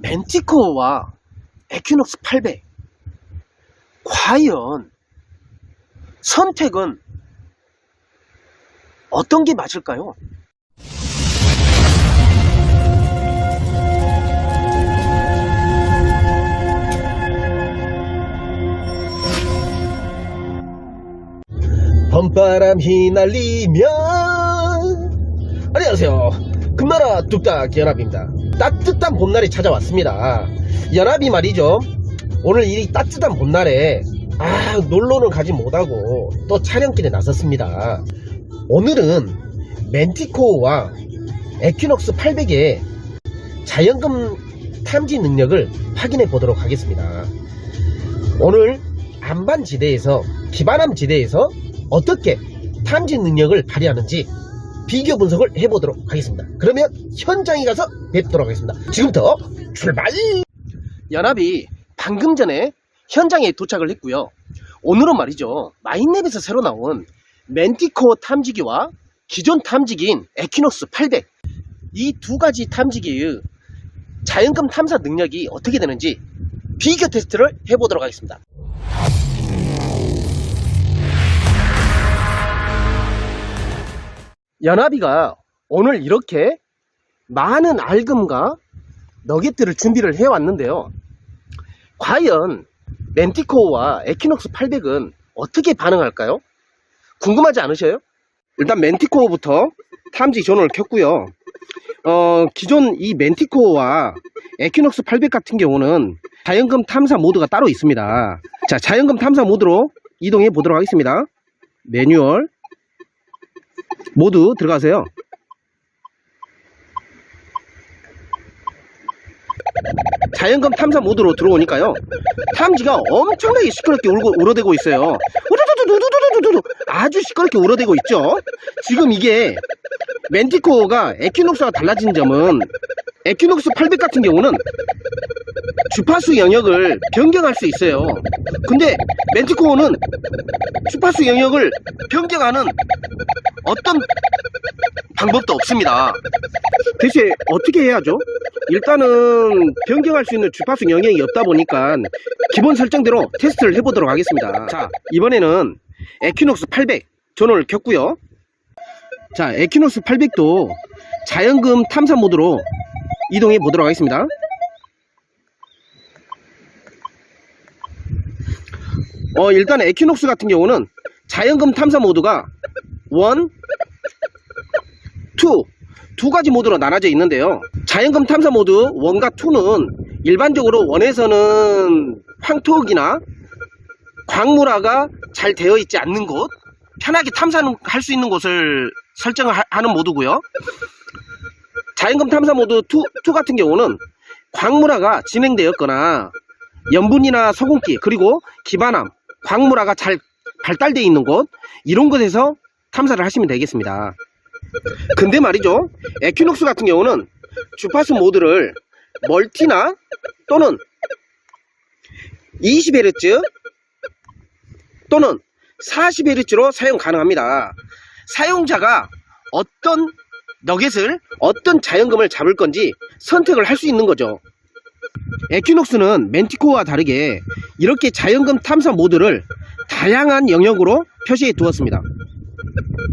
멘티코어와 에퀴녹스 800 과연 선택은 어떤 게 맞을까요? 봄바람 휘날리면. 안녕하세요 금나라 뚝딱 연합입니다. 따뜻한 봄날이 찾아왔습니다. 연합이 말이죠. 오늘 이 따뜻한 봄날에 아 놀러는 가지 못하고 또 촬영길에 나섰습니다. 오늘은 멘티코어와 에퀴녹스 800의 자연금 탐지 능력을 확인해 보도록 하겠습니다. 오늘 안반 지대에서 기반함 지대에서 어떻게 탐지 능력을 발휘하는지 비교 분석을 해보도록 하겠습니다. 그러면 현장에 가서 뵙도록 하겠습니다. 지금부터 출발! 연합이 방금 전에 현장에 도착을 했고요. 오늘은 말이죠. 마인랩에서 새로 나온 멘티코 탐지기와 기존 탐지기인 에퀴녹스 800 이 두 가지 탐지기의 자연금 탐사 능력이 어떻게 되는지 비교 테스트를 해보도록 하겠습니다. 연합이가 오늘 이렇게 많은 알금과 너겟들을 준비를 해왔는데요. 과연 멘티코어와 에퀴녹스 800은 어떻게 반응할까요? 궁금하지 않으셔요? 일단 멘티코어부터 탐지 전원을 켰고요. 어, 기존 이 멘티코어와 에퀴녹스 800 같은 경우는 자연금 탐사 모드가 따로 있습니다. 자, 자연금 탐사 모드로 이동해 보도록 하겠습니다. 매뉴얼 모두 들어가세요. 자연금 탐사 모드로 들어오니까요. 탐지가 엄청나게 시끄럽게 울고, 울어대고 있어요. 우두두두두두두두두 아주 시끄럽게 울어대고 있죠. 지금 이게 멘티코어가 에퀴녹스와 달라진 점은 에퀴녹스 800 같은 경우는 주파수 영역을 변경할 수 있어요. 근데 멘티코어는 주파수 영역을 변경하는 어떤 방법도 없습니다. 대체 어떻게 해야죠? 일단은 변경할 수 있는 주파수 영역이 없다 보니까 기본 설정대로 테스트를 해보도록 하겠습니다. 자, 이번에는 에퀴녹스 800 전원을 켰고요. 자, 에퀴녹스 800도 자연금 탐사 모드로 이동해 보도록 하겠습니다. 어, 일단 에퀴녹스 같은 경우는 자연금 탐사 모드가 1, 2, 두 가지 모드로 나눠져 있는데요. 자연금 탐사 모드 1과 2는 일반적으로 원에서는 황토흙이나 광물화가 잘 되어 있지 않는 곳, 편하게 탐사할 수 있는 곳을 설정하는 모드고요. 자연금 탐사 모드 2, 2 같은 경우는 광물화가 진행되었거나 염분이나 소금기 그리고 기반함, 광물화가 잘 발달되어 있는 곳 이런 곳에서 탐사를 하시면 되겠습니다. 근데 말이죠 에퀴녹스 같은 경우는 주파수 모드를 멀티나 또는 20Hz 또는 40Hz로 사용 가능합니다. 사용자가 어떤 너겟을 어떤 자연금을 잡을 건지 선택을 할 수 있는 거죠. 에퀴녹스는 멘티코어와 다르게 이렇게 자연금 탐사 모드를 다양한 영역으로 표시해 두었습니다.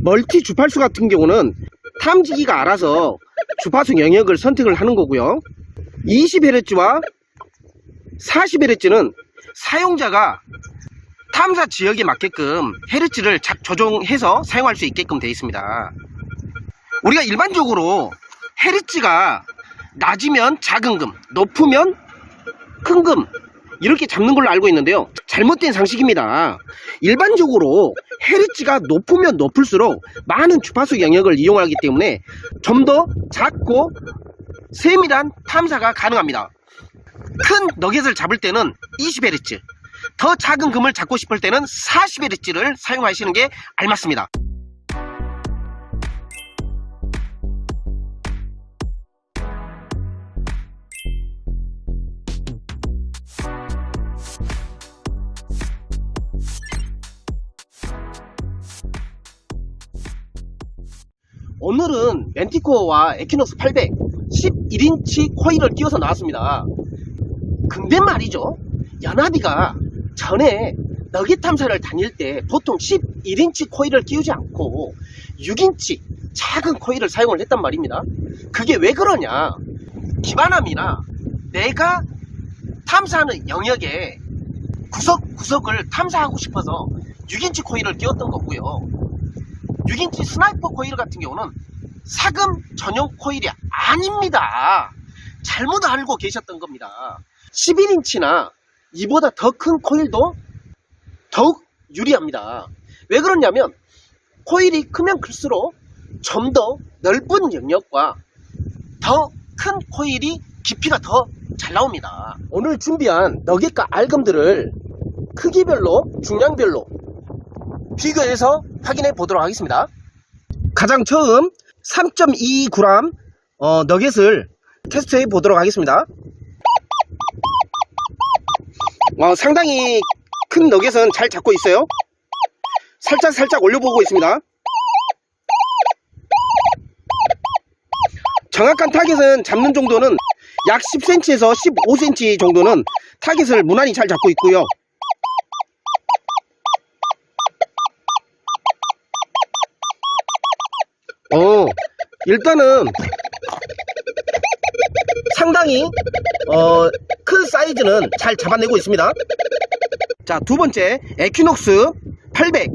멀티 주파수 같은 경우는 탐지기가 알아서 주파수 영역을 선택을 하는 거고요. 20Hz와 40Hz는 사용자가 탐사 지역에 맞게끔 헤르츠를 자- 조정해서 사용할 수 있게끔 되어 있습니다. 우리가 일반적으로 헤르츠가 낮으면 작은 금, 높으면 큰 금, 이렇게 잡는 걸로 알고 있는데요. 잘못된 상식입니다. 일반적으로 헤르츠가 높으면 높을수록 많은 주파수 영역을 이용하기 때문에 좀 더 작고 세밀한 탐사가 가능합니다. 큰 너겟을 잡을 때는 20Hz, 더 작은 금을 잡고 싶을 때는 40Hz를 사용하시는 게 알맞습니다. 오늘은 멘티코어와 에퀴녹스 800 11인치 코일을 끼워서 나왔습니다. 근데 말이죠. 연합이가 전에 너겟 탐사를 다닐 때 보통 11인치 코일을 끼우지 않고 6인치 작은 코일을 사용을 했단 말입니다. 그게 왜 그러냐? 기반함이나 내가 탐사하는 영역에 구석구석을 탐사하고 싶어서 6인치 코일을 끼웠던 거고요. 6인치 스나이퍼 코일 같은 경우는 사금 전용 코일이 아닙니다. 잘못 알고 계셨던 겁니다. 11인치나 이보다 더 큰 코일도 더욱 유리합니다. 왜 그러냐면 코일이 크면 클수록 좀 더 넓은 영역과 더 큰 코일이 깊이가 더 잘 나옵니다. 오늘 준비한 너겟과 알검들을 크기별로 중량별로 비교해서 확인해 보도록 하겠습니다. 가장 처음 3.2g 어, 너겟을 테스트해 보도록 하겠습니다. 어, 상당히 큰 너겟은 잘 잡고 있어요. 살짝 살짝 올려보고 있습니다. 정확한 타겟은 잡는 정도는 약 10cm에서 15cm 정도는 타겟을 무난히 잘 잡고 있고요. 일단은 상당히 어, 큰 사이즈는 잘 잡아내고 있습니다. 자, 두 번째 에퀴녹스 800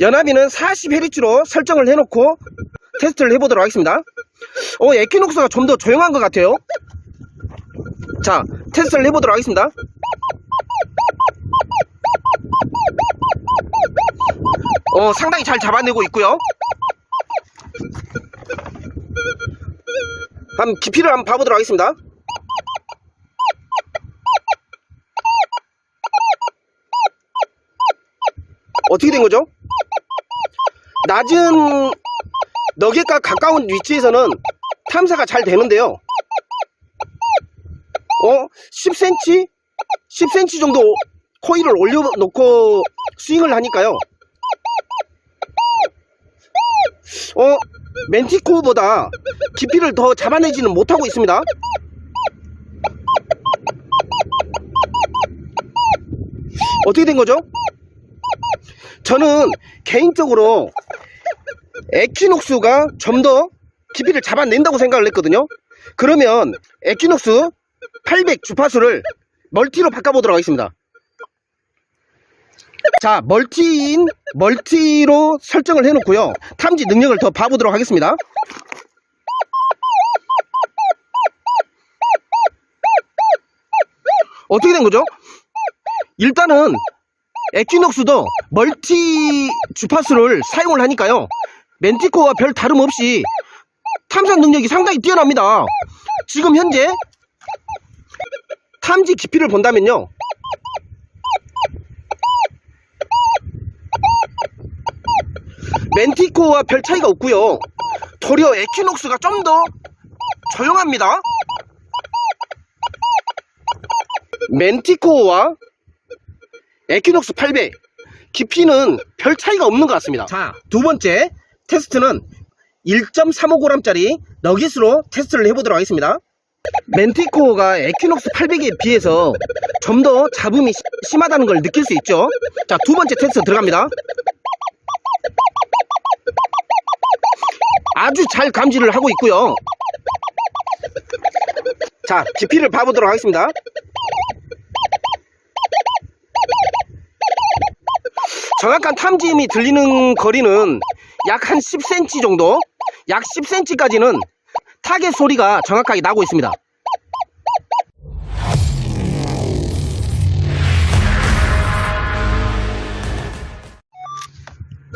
연합이는 40Hz로 설정을 해놓고 테스트를 해보도록 하겠습니다. 어, 에퀴녹스가 좀 더 조용한 것 같아요. 자, 테스트를 해보도록 하겠습니다. 어, 상당히 잘 잡아내고 있고요. 한번 깊이를 한번 봐보도록 하겠습니다. 어떻게 된 거죠? 낮은 너겟과 가까운 위치에서는 탐사가 잘 되는데요. 어? 10cm? 10cm 정도 코일을 올려놓고 스윙을 하니까요. 어? 멘티코보다 깊이를 더 잡아내지는 못하고 있습니다. 어떻게 된 거죠? 저는 개인적으로 에퀴녹스가 좀 더 깊이를 잡아낸다고 생각을 했거든요. 그러면 에퀴녹스 800 주파수를 멀티로 바꿔보도록 하겠습니다. 자, 멀티인 멀티로 설정을 해놓고요. 탐지 능력을 더 봐보도록 하겠습니다. 어떻게 된 거죠? 일단은 에퀴녹스도 멀티 주파수를 사용을 하니까요. 멘티코와 별 다름없이 탐사 능력이 상당히 뛰어납니다. 지금 현재 탐지 깊이를 본다면요. 멘티코와 별 차이가 없고요. 도리어 에퀴녹스가 좀 더 조용합니다. 멘티코와 에퀴녹스 800 깊이는 별 차이가 없는 것 같습니다. 자, 두 번째 테스트는 1.35g짜리 너깃으로 테스트를 해보도록 하겠습니다. 멘티코가 에퀴녹스 800에 비해서 좀 더 잡음이 시- 심하다는 걸 느낄 수 있죠. 자, 두 번째 테스트 들어갑니다. 아주 잘 감지를 하고 있고요. 자, 깊이를 봐보도록 하겠습니다. 정확한 탐지음이 들리는 거리는 약 한 10cm 정도, 약 10cm까지는 타겟 소리가 정확하게 나고 있습니다.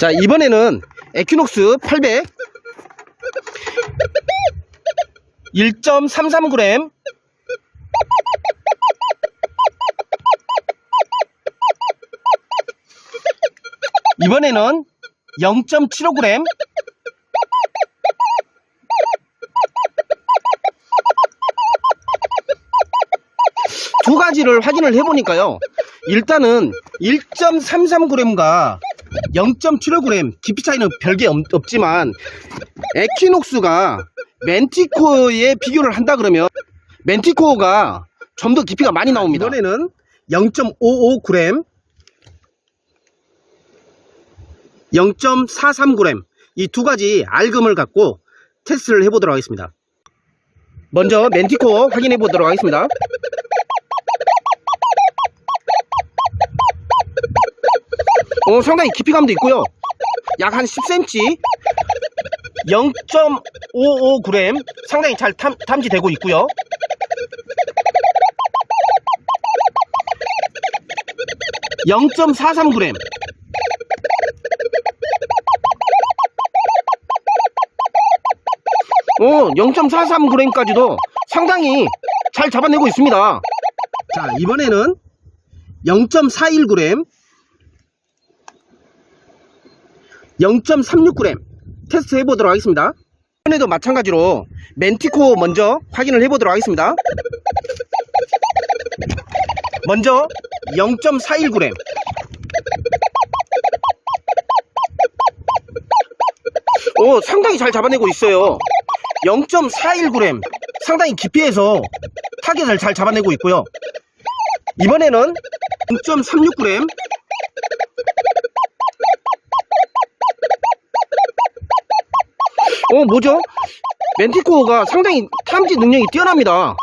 자, 이번에는 에퀴녹스 800 1.33g 이번에는 0.75g 두 가지를 확인을 해보니까요. 일단은 1.33g과 0.75g 깊이 차이는 별게 없, 없지만 에퀴녹스가 멘티코에 비교를 한다 그러면 멘티코어가 좀 더 깊이가 많이 나옵니다. 이번에는 0.55g, 0.43g 이 두 가지 알금을 갖고 테스트를 해보도록 하겠습니다. 먼저 멘티코어 확인해 보도록 하겠습니다. 어, 상당히 깊이감도 있고요. 약 한 10cm, 0.55g 상당히 잘 탐, 탐지되고 있고요. (0.43g) 오, 0.43g까지도 상당히 잘 잡아내고 있습니다. 자, 이번에는 0.41g, 0.36g 테스트 해보도록 하겠습니다. 이번에도 마찬가지로 멘티코 먼저 확인을 해보도록 하겠습니다. 먼저 0.41g 오, 상당히 잘 잡아내고 있어요. 0.41g 상당히 깊이에서 타겟을 잘 잡아내고 있고요. 이번에는 0.36g 어 뭐죠? 멘티코어가 상당히 탐지 능력이 뛰어납니다.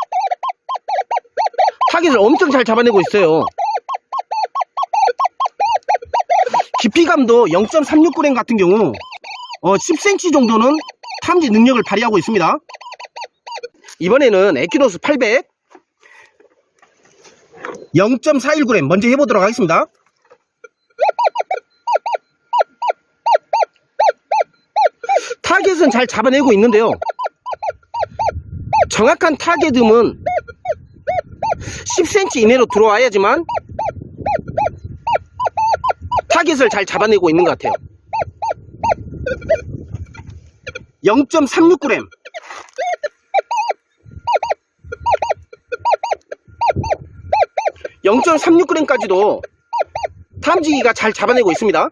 타겟을 엄청 잘 잡아내고 있어요. 깊이감도 0.36g 같은 경우 어, 10cm 정도는 탐지 능력을 발휘하고 있습니다. 이번에는 에키노스 800 0.41g 먼저 해보도록 하겠습니다. 타겟은 잘 잡아내고 있는데요. 정확한 타겟음은 10cm 이내로 들어와야지만 타겟을 잘 잡아내고 있는 것 같아요. 0.36g 0.36g까지도 탐지기가 잘 잡아내고 있습니다.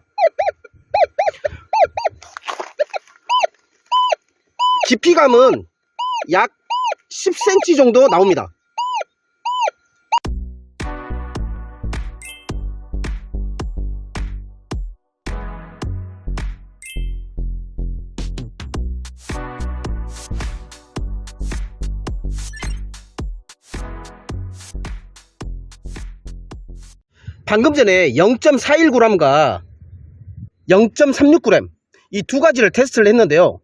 깊이감은 약 10cm 정도 나옵니다. 방금 전에 0.41g과 0.36g 이 두 가지를 테스트를 했는데요.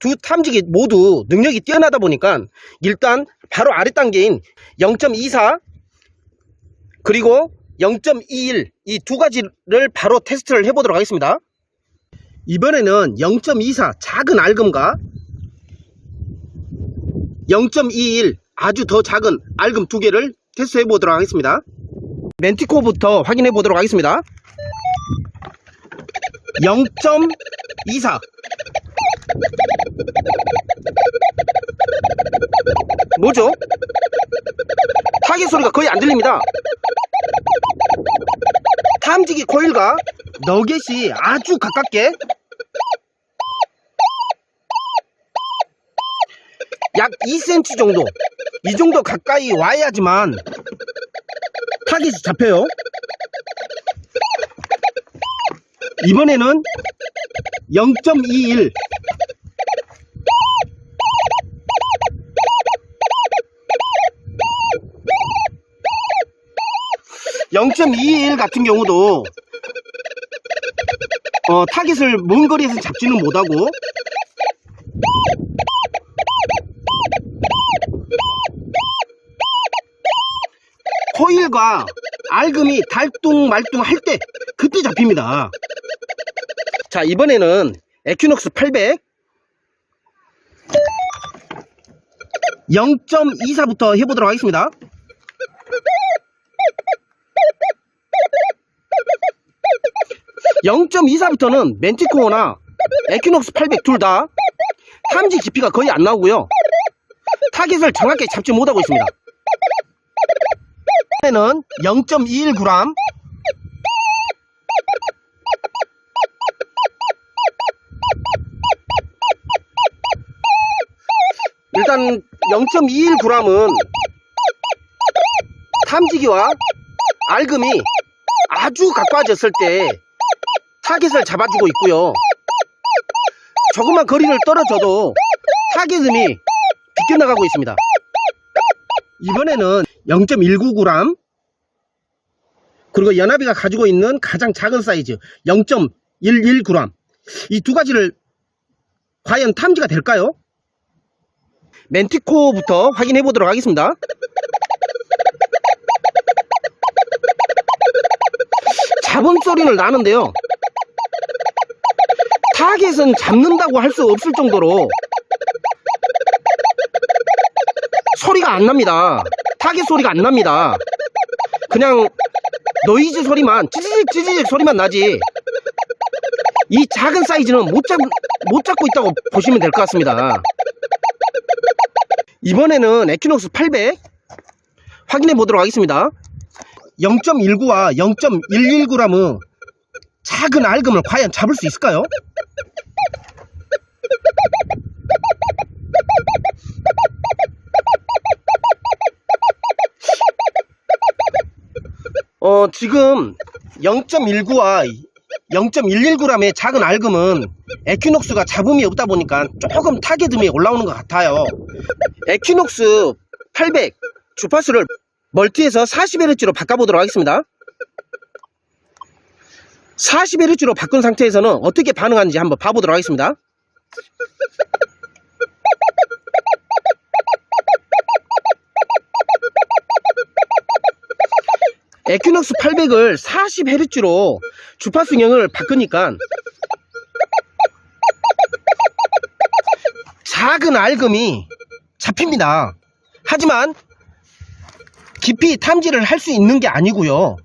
두 탐지기 모두 능력이 뛰어나다 보니까 일단 바로 아래 단계인 0.24 그리고 0.21 이 두 가지를 바로 테스트를 해보도록 하겠습니다. 이번에는 0.24 작은 알금과 0.21 아주 더 작은 알금 두 개를 테스트해 보도록 하겠습니다. 멘티코부터 확인해 보도록 하겠습니다. 0.24 뭐죠? 타겟 소리가 거의 안 들립니다. 탐지기 코일과 너겟이 아주 가깝게 약 2cm 정도 이 정도 가까이 와야지만 타겟이 잡혀요. 이번에는 0.21 0.21 같은 경우도 어, 타깃을 먼 거리에서 잡지는 못하고 코일과 알금이 달뚱말뚱 할 때 그때 잡힙니다. 자 이번에는 에퀴녹스 800 0.24부터 해보도록 하겠습니다. (0.24부터는) 멘티코어나 에퀴녹스 800 둘 다 탐지 깊이가 거의 안 나오고요. 타겟을 정확하게 잡지 못하고 있습니다. 이번에는 0.21g 일단 일단 0.21g은 탐지기와 알금이 아주 가까워졌을 때 타겟을 잡아주고 있고요. 조금만 거리를 떨어져도 타겟음이 비껴나가고 있습니다. 이번에는 0.199g 그리고 연합이가 가지고 있는 가장 작은 사이즈 0.11g 이 두 가지를 과연 탐지가 될까요? 멘티코부터 확인해 보도록 하겠습니다. 잡음 소리는 나는데요. 타겟은 잡는다고 할 수 없을 정도로 소리가 안 납니다. 타겟 소리가 안 납니다. 그냥 노이즈 소리만 찌지직 찌지직 소리만 나지 이 작은 사이즈는 못, 잡, 못 잡고 있다고 보시면 될 것 같습니다. 이번에는 에퀴녹스 800 확인해 보도록 하겠습니다. 0.19와 0.119g은 작은 알금을 과연 잡을 수 있을까요? 어, 지금 0.19와 0.119g의 작은 알금은 에퀴녹스가 잡음이 없다 보니까 조금 타겟음이 올라오는 것 같아요. 에퀴녹스 800 주파수를 멀티에서 40Hz로 바꿔보도록 하겠습니다. 40Hz로 바꾼 상태에서는 어떻게 반응하는지 한번 봐보도록 하겠습니다. 에퀴녹스 800을 40Hz로 주파수경을 바꾸니까 작은 알금이 잡힙니다. 하지만 깊이 탐지를 할 수 있는 게 아니고요.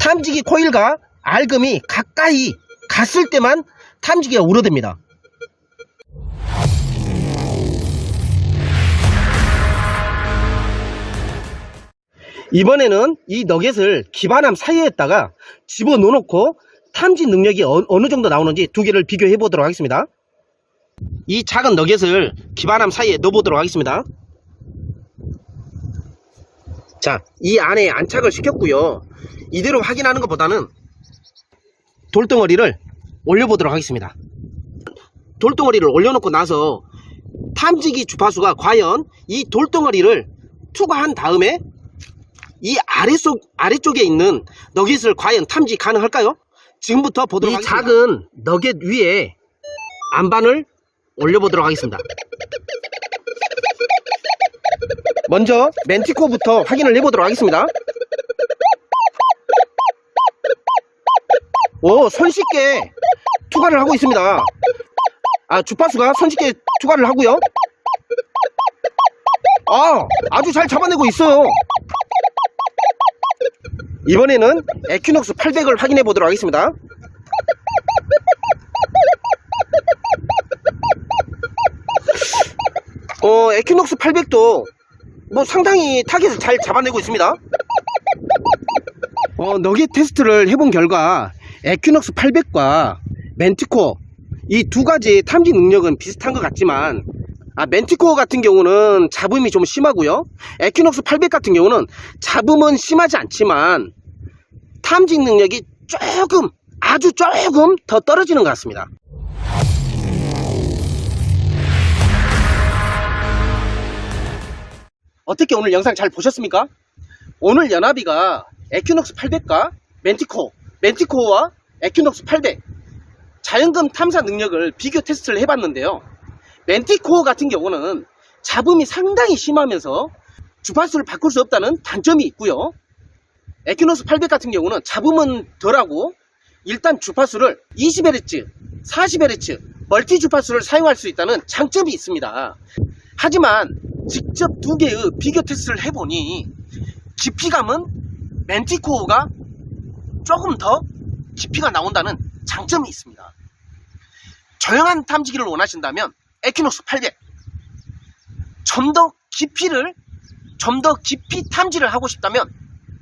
탐지기 코일과 알금이 가까이 갔을 때만 탐지기가 울어댑니다. 이번에는 이 너겟을 기반함 사이에다가 집어넣어 놓고 탐지 능력이 어, 느 정도 나오는지 두 개를 비교해 보도록 하겠습니다. 이 작은 너겟을 기반함 사이에 넣어 보도록 하겠습니다. 자, 이 안에 안착을 시켰고요. 이대로 확인하는 것보다는 돌덩어리를 올려보도록 하겠습니다. 돌덩어리를 올려놓고 나서 탐지기 주파수가 과연 이 돌덩어리를 투과한 다음에 이 아래쪽, 아래쪽에 있는 너겟을 과연 탐지 가능할까요? 지금부터 보도록 하겠습니다. 이 작은 너겟 위에 안반을 올려보도록 하겠습니다. 먼저 멘티코부터 확인을 해보도록 하겠습니다. 오, 손쉽게 투과를 하고 있습니다. 아, 주파수가 손쉽게 투과를 하고요. 아, 아주 잘 잡아내고 있어요. 이번에는 에퀴녹스 800을 확인해 보도록 하겠습니다. 어, 에퀴녹스 800도 뭐 상당히 타겟을 잘 잡아내고 있습니다. 어, 너겟 테스트를 해본 결과 에퀴녹스 800과 멘티코 이 두 가지 탐지 능력은 비슷한 것 같지만 아, 멘티코 같은 경우는 잡음이 좀 심하고요. 에퀴녹스 800 같은 경우는 잡음은 심하지 않지만 탐지 능력이 조금 아주 조금 더 떨어지는 것 같습니다. 어떻게 오늘 영상 잘 보셨습니까? 오늘 연합이가 에퀴녹스 800과 멘티코, 멘티코와 에퀴녹스 800 자연금 탐사 능력을 비교 테스트를 해봤는데요. 멘티코 같은 경우는 잡음이 상당히 심하면서 주파수를 바꿀 수 없다는 단점이 있고요. 에퀴노스 800 같은 경우는 잡음은 덜하고 일단 주파수를 20Hz, 40Hz 멀티 주파수를 사용할 수 있다는 장점이 있습니다. 하지만 직접 두 개의 비교 테스트를 해보니 깊이감은 멘티코어가 조금 더 깊이가 나온다는 장점이 있습니다. 조용한 탐지기를 원하신다면 에퀴노스 800 좀 더 깊이를 좀 더 깊이 탐지를 하고 싶다면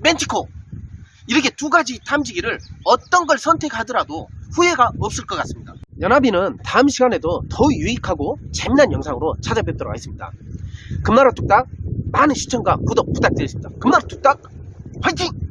멘티코 이렇게 두 가지 탐지기를 어떤 걸 선택하더라도 후회가 없을 것 같습니다. 연합이는 다음 시간에도 더 유익하고 재미난 영상으로 찾아뵙도록 하겠습니다. 금나라 뚝딱 많은 시청과 구독 부탁드리겠습니다. 금나라 뚝딱 화이팅!